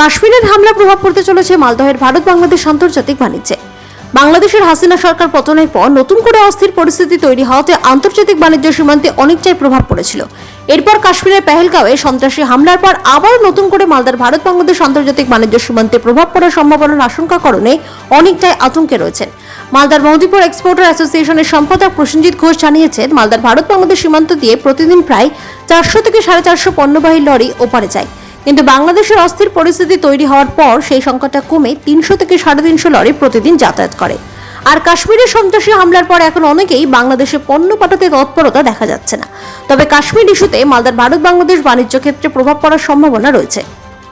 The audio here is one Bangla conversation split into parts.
কাশ্মীরের হামলা প্রভাব পড়তে চলেছে মালদহের ভারত বাংলাদেশ আন্তর্জাতিক বাণিজ্যে। বাংলাদেশের হাসিনা সরকার পতনের পর নতুন করে অস্থির পরিস্থিতি তৈরি হওয়াতে আন্তর্জাতিক বাণিজ্য সীমান্তে অনেকটাই প্রভাব পড়েছিল। এরপর কাশ্মীরের পেহেলগাঁওয়ে সন্ত্রাসী হামলার পর আবার নতুন করে মালদার ভারত বাংলাদেশ আন্তর্জাতিক বাণিজ্য সীমান্তে প্রভাব পড়ার সম্ভাবনার আশঙ্কা কারণে অনেকটাই আতঙ্কে রয়েছেন। মালদার মহদীপুর এক্সপোর্টার অ্যাসোসিয়েশনের সম্পাদক প্রসেনজিৎ ঘোষ জানিয়েছেন, মালদার ভারত বাংলাদেশ সীমান্ত দিয়ে প্রতিদিন প্রায় চারশো থেকে সাড়ে চারশো পণ্যবাহী লরি ওপারে যায়। কিন্তু বাংলাদেশের অস্থির পরিস্থিতি তৈরি হওয়ার পর সেই সংখ্যাটা কমে তিনশো থেকে সাড়ে তিনশো লরি প্রতিদিন যাতায়াত করে। আর কাশ্মীরের সন্ত্রাসী হামলার পর এখন অনেকেই বাংলাদেশে পণ্য পাঠাতে তৎপরতা দেখা যাচ্ছে না। তবে কাশ্মীর ইস্যুতে মালদার ভারত বাংলাদেশ বাণিজ্য ক্ষেত্রে প্রভাব পড়ার সম্ভাবনা রয়েছে।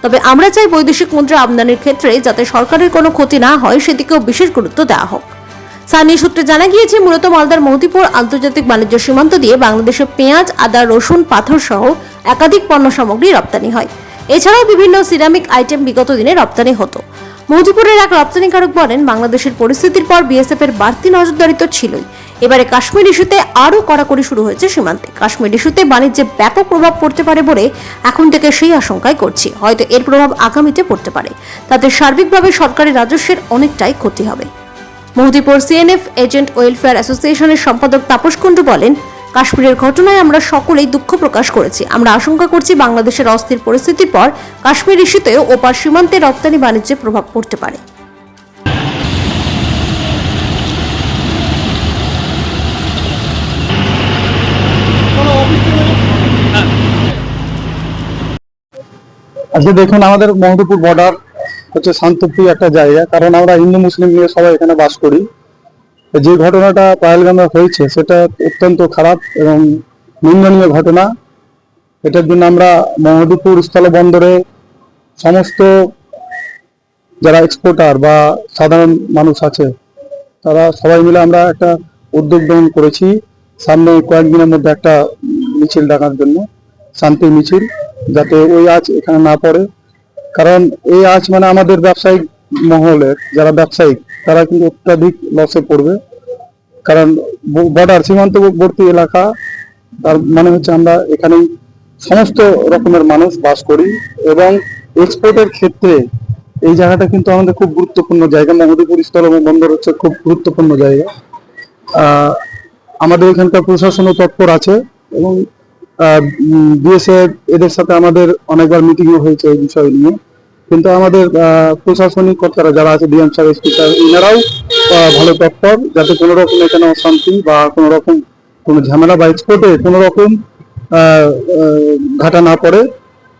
তবে আমরা চাই বৈদেশিক মুদ্রা আমদানির ক্ষেত্রে যাতে সরকারের কোনো ক্ষতি না হয়, সেদিকেও বিশেষ গুরুত্ব দেওয়া হোক। স্থানীয় সূত্রে জানা গিয়েছে, মূলত মালদার মহতিপুর আন্তর্জাতিক বাণিজ্য সীমান্ত দিয়ে বাংলাদেশে পেঁয়াজ, আদা, রসুন পাথর সহ একাধিক পণ্য সামগ্রী রপ্তানি হয়। এছাড়াও বিভিন্ন সিরামিক আইটেম বিগত দিনে রপ্তানি হতো। মহদিপুরের এক রপ্তানিকারক বলেন, বাংলাদেশের পরিস্থিতির পর বিএসএফ এর বাড়তি নজরদারি তো ছিলই। এবারে কাশ্মীর ইস্যুতে আরও কড়াকড়ি শুরু হয়েছে সীমান্তে। কাশ্মীর ইস্যুতে বাণিজ্যে ব্যাপক প্রভাব পড়তে পারে বলে এখন থেকে সেই আশঙ্কায় করছি। হয়তো এর প্রভাব আগামীতে পড়তে পারে। তাতে সার্বিকভাবে সরকারি রাজস্বের অনেকটাই ক্ষতি হবে। মহদীপুর সিএনএফ এজেন্ট ওয়েলফেয়ার অ্যাসোসিয়েশনের সম্পাদক তাপস কুণ্ডু বলেন কাশ্মীরের ঘটনায় আমরা সকলেই দুঃখ প্রকাশ করেছি। আমরা আশঙ্কা করছি বাংলাদেশের অস্থির পরিস্থিতির পর কাশ্মীর ইস্যুতেও ওপার সীমান্তে রপ্তানি বাণিজ্যে প্রভাব পড়তে পারে। আজকে দেখুন, আমাদের মহদপুর বর্ডার হচ্ছে শান্তপ্রিয় একটা জায়গা, কারণ আমরা হিন্দু, মুসলিম নিয়ে সবাই এখানে বাস করি। যে ঘটনাটা পায়েলগামে হয়েছে, সেটা অত্যন্ত খারাপ এবং নিন্দনীয় ঘটনা। এটার জন্য আমরা মহদপুর স্থলবন্দরে সমস্ত যারা এক্সপোর্টার বা সাধারণ মানুষ আছে, তারা সবাই মিলে আমরা একটা উদ্যোগ গ্রহণ করেছি। সামনে কয়েকদিনের মধ্যে একটা মিছিল ডাকার জন্য, শান্তি মিছিল, যাতে ওই আজ এখানে না পড়ে। কারণ এই আজ মানে আমাদের ব্যবসায়িক মহলের, যারা ব্যবসায়িক তারা কিন্তু অত্যাধিক লসে পড়বে। কারণ বর্ডার সীমান্তবর্তী এলাকা, তার মানে হচ্ছে আমরা এখানে সমস্ত রকমের মানুষ বাস করি এবং এক্সপোর্টের ক্ষেত্রে এই জায়গাটা কিন্তু আমাদের খুব গুরুত্বপূর্ণ জায়গা। মহদীপুর স্থল এবং বন্দর হচ্ছে খুব গুরুত্বপূর্ণ জায়গা। আমাদের এখানকার প্রশাসনও তৎপর আছে এবং বিএসএফ এদের সাথে আমাদের অনেকবার মিটিংও হয়েছে এই বিষয় নিয়ে। কিন্তু আমাদের প্রশাসনিক কর্তারা যারা আছে, ডিএম স্যার, এসপি স্যার এনারাও ভালো তৎপর যাতে কোনো রকম এখানে অশান্তি বা কোনো রকম কোনো ঝামেলা বা এক্সপোর্টে কোনো রকম ঘাটা না পড়ে,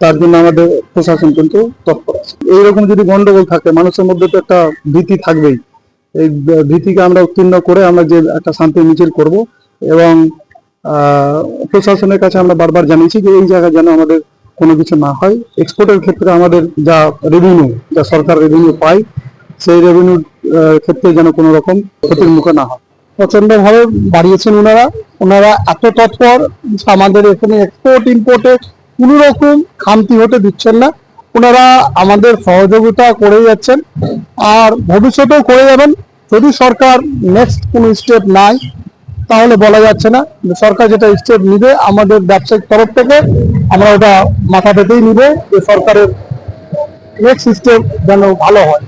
তার জন্য আমাদের প্রশাসন কিন্তু তৎপর আছে। এইরকম যদি গন্ডগোল থাকে, মানুষের মধ্যে তো একটা ভীতি থাকবেই। এই ভীতিকে আমরা উত্তীর্ণ করে আমরা যে একটা শান্তি মিছিল করব এবং প্রশাসনের কাছে আমরা বারবার জানিয়েছি যে এই জায়গায় যেন আমাদের কোনো কিছু না হয় এক্সপোর্টের ক্ষেত্রে আমাদের যা রেভিনিউ যা সরকার রেভিনিউ পায়, সেই রেভিনিউ ক্ষেত্রে যেন কোনো রকম ক্ষতির মুখে না হয়। প্রচণ্ড ভাবে বাড়িয়েছেন ওনারা। ওনারা এত তৎপর আমাদের এখানে এক্সপোর্ট ইম্পোর্টে কোনো রকম খামতি হতে দিচ্ছেন না। ওনারা আমাদের সহযোগিতা করে যাচ্ছেন আর ভবিষ্যতেও করে যাবেন। যদি সরকার নেক্সট কোনো স্টেপ নাই তাহলে বলা যাচ্ছে না। সরকার যেটা স্টেপ নিবে, আমাদের ব্যবসায়িক তরফ থেকে আমরা ওটা মাথা পেতেই নিব যে সরকারের নেক্সট স্টেপ যেন ভালো হয়।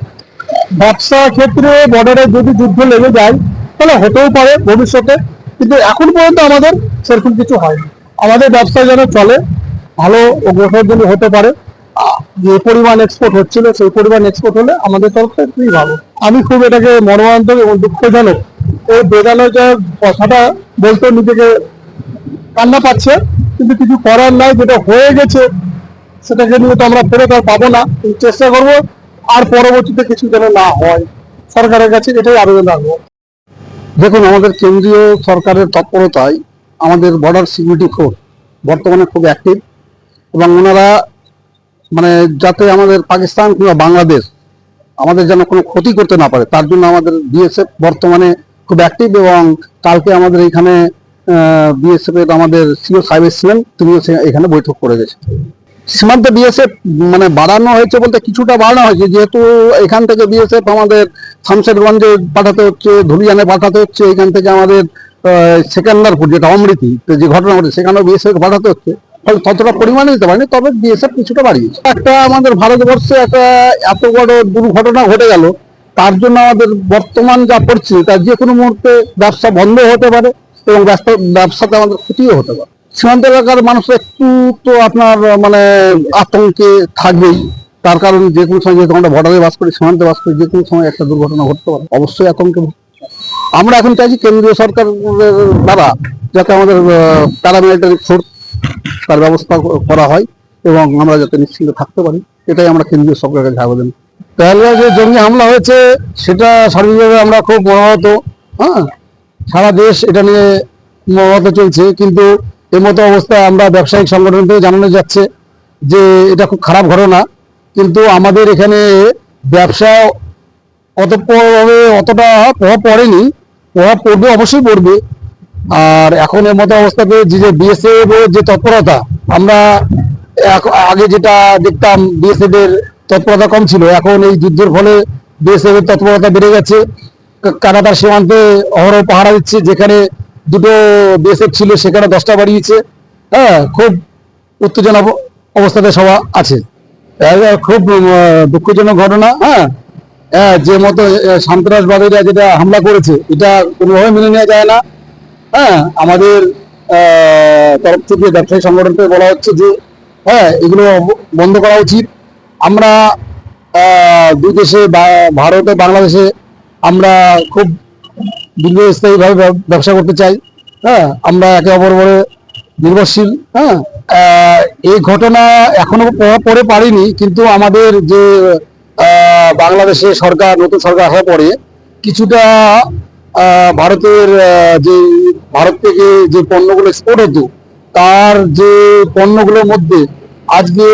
ব্যবসা ক্ষেত্রে বর্ডারে যদি যুদ্ধ লেগে যায়, তাহলে হতেও পারে ভবিষ্যতে, কিন্তু এখন পর্যন্ত আমাদের সেরকম কিছু হয়নি আমাদের ব্যবসা যেন চলে, ভালো অগ্রসর জন্য হতে পারে। যে পরিমাণ এক্সপোর্ট হচ্ছিল, সেই পরিমাণ এক্সপোর্ট হলে আমাদের তরফ থেকে খুবই ভালো। আমি খুব এটাকে মর্মান্তক এবং দুঃখজনক এই বেদানো যে কথাটা বলতে নিজেকে কান্না পাচ্ছে, কিন্তু কিছু করার নাই, যেটা হয়ে গেছে, সেটাকে নিয়ে তো আমরা ফেরত আর পাবো না। চেষ্টা করব আর পরবর্তীতে কিছু যেন না হয়। সরকারের কাছে এটাই আবেদন রাখব। দেখুন, আমাদের কেন্দ্রীয় সরকারের তৎপরতায় আমাদের বর্ডার সিকিউরিটি ফোর্স বর্তমানে খুব অ্যাক্টিভ এবং ওনারা মানে যাতে আমাদের পাকিস্তান কিংবা বাংলাদেশ আমাদের যেন কোনো ক্ষতি করতে না পারে, তার জন্য আমাদের বিএসএফ বর্তমানে খুব অ্যাক্টিভ এবং কালকে আমাদের এখানে বিএসএফ এর আমাদের সিও সাহেব এসেছিলেন, তিনিও এখানে বৈঠক করে গেছেন। সীমান্তে বিএসএফ মানে বাড়ানো হয়েছে বলতে কিছুটা বাড়ানো হয়েছে, যেহেতু এখান থেকে বিএসএফ আমাদের শামশেরগঞ্জে পাঠাতে হচ্ছে, ধুলিয়ানে পাঠাতে হচ্ছে, এখান থেকে আমাদের সেকেন্দারপুর যেটা অমৃতি যে ঘটনা ঘটে সেখানেও বিএসএফ পাঠাতে হচ্ছে। ফলে ততটা পরিমাণে দিতে পারেনি, তবে বিএসএফ কিছুটা বাড়িয়েছে। একটা আমাদের ভারতবর্ষে একটা এত বড় দুর্ঘটনা ঘটে গেল তার জন্য আমাদের বর্তমান যা পরিস্থিতি, তার যে কোনো মুহূর্তে ব্যবসা বন্ধ হতে পারে এবং ব্যবসা, ব্যবসাতে আমাদের ক্ষতিও হতে পারে। সীমান্ত এলাকার মানুষ একটু তো আপনার মানে আতঙ্কে থাকবেই। তার কারণ যে কোনো সময় যেহেতু আমরা বর্ডারে বাস করি, সীমান্তে বাস করি, যে কোনো সময় একটা দুর্ঘটনা ঘটতে পারে, অবশ্যই আতঙ্কে আমরা এখন চাইছি কেন্দ্রীয় সরকারের দ্বারা যাতে আমাদের প্যারামিলিটারি ফোর্স তার ব্যবস্থা করা হয় এবং আমরা যাতে নিশ্চিন্ত থাকতে পারি। এটাই আমরা কেন্দ্রীয় সরকারের কাছে আবেদন পেহেলগাঁও যে জঙ্গি হামলা হয়েছে, সেটা সার্বিকভাবে আমরা খুব মর্মাহত হ্যাঁ? সারা দেশ এটা নিয়ে মর্মাহত চলছে, কিন্তু এর মতো অবস্থায় আমরা ব্যবসায়িক সংগঠন থেকে জানানো যাচ্ছে যে এটা খুব খারাপ ঘটনা। কিন্তু আমাদের এখানে ব্যবসা অতভাবে অতটা প্রভাব পড়েনি, প্রভাব পড়বে অবশ্যই পড়বে। আর এখন এর মতো অবস্থাতে যে বিএসএফ যে তৎপরতা, আমরা আগে যেটা দেখতাম বিএসএফ এর তৎপরতা কম ছিল। এখন এই যুদ্ধের ফলে বিএসএফ এর তৎপরতা বেড়ে গেছে। কানাডার সীমান্তে অহরহ পাহারা দিচ্ছে যেখানে দুটো বিএসএফ ছিল সেখানে দশটা বাড়িয়েছে। হ্যাঁ খুব উত্তেজনা অবস্থাতে সবাই আছে। খুব দুঃখজনক ঘটনা হ্যাঁ। হ্যাঁ, যে মতো সন্ত্রাসবাদীরা যেটা হামলা করেছে এটা কোনোভাবে মেনে নেওয়া যায় না। হ্যাঁ আমাদের তরফ থেকে ব্যবসায়ী সংগঠন থেকে বলা হচ্ছে যে হ্যাঁ এগুলো বন্ধ করা উচিত। আমরা দুই দেশে ভারত ও বাংলাদেশে আমরা খুব দীর্ঘস্থায়ীভাবে ব্যব- ব্যবসা করতে চাই হ্যাঁ? আমরা একে অপর উপরে নির্ভরশীল হ্যাঁ? এই ঘটনা এখনও প্রভাব পড়ে পারেনি, কিন্তু আমাদের যে বাংলাদেশে সরকার, নতুন সরকার আসার পরে কিছুটা ভারতের যে, ভারত থেকে যে পণ্যগুলো এক্সপোর্ট হতো, তার যে পণ্যগুলোর মধ্যে আজকে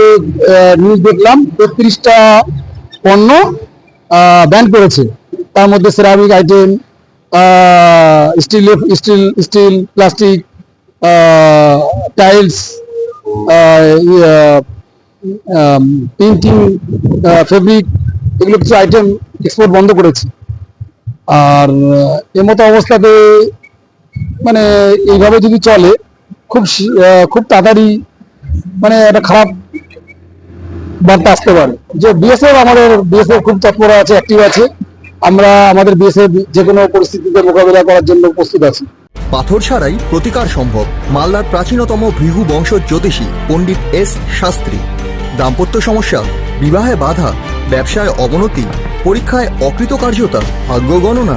নিউজ দেখলাম তেত্রিশটা পণ্য ব্যান করেছে। তার মধ্যে ceramic item steel steel steel plastic tiles painting fabric এগুলো কিছু আইটেম এক্সপোর্ট বন্ধ করেছে। আর আহ, এর মতো অবস্থাতে মানে এইভাবে যদি চলে খুব খুব তাড়াতাড়ি মানে একটা খারাপ বার্তা আসতে পারে। যে বিএসএফ আমাদের বিএসএফ খুব তৎপর আছে অ্যাক্টিভ আছে। আমরা আমাদের বিএসএফ যে কোনো পরিস্থিতিতে মোকাবিলা করার জন্য প্রস্তুত আছি। পাথর ছাড়াই প্রতিকার সম্ভব। মালদার প্রাচীনতম ভৃহু বংশ জ্যোতিষী পণ্ডিত এস শাস্ত্রী। দাম্পত্য সমস্যা, বিবাহে বাধা, ব্যবসায় অবনতি, পরীক্ষায় অকৃতকার্যতা, ভাগ্য গণনা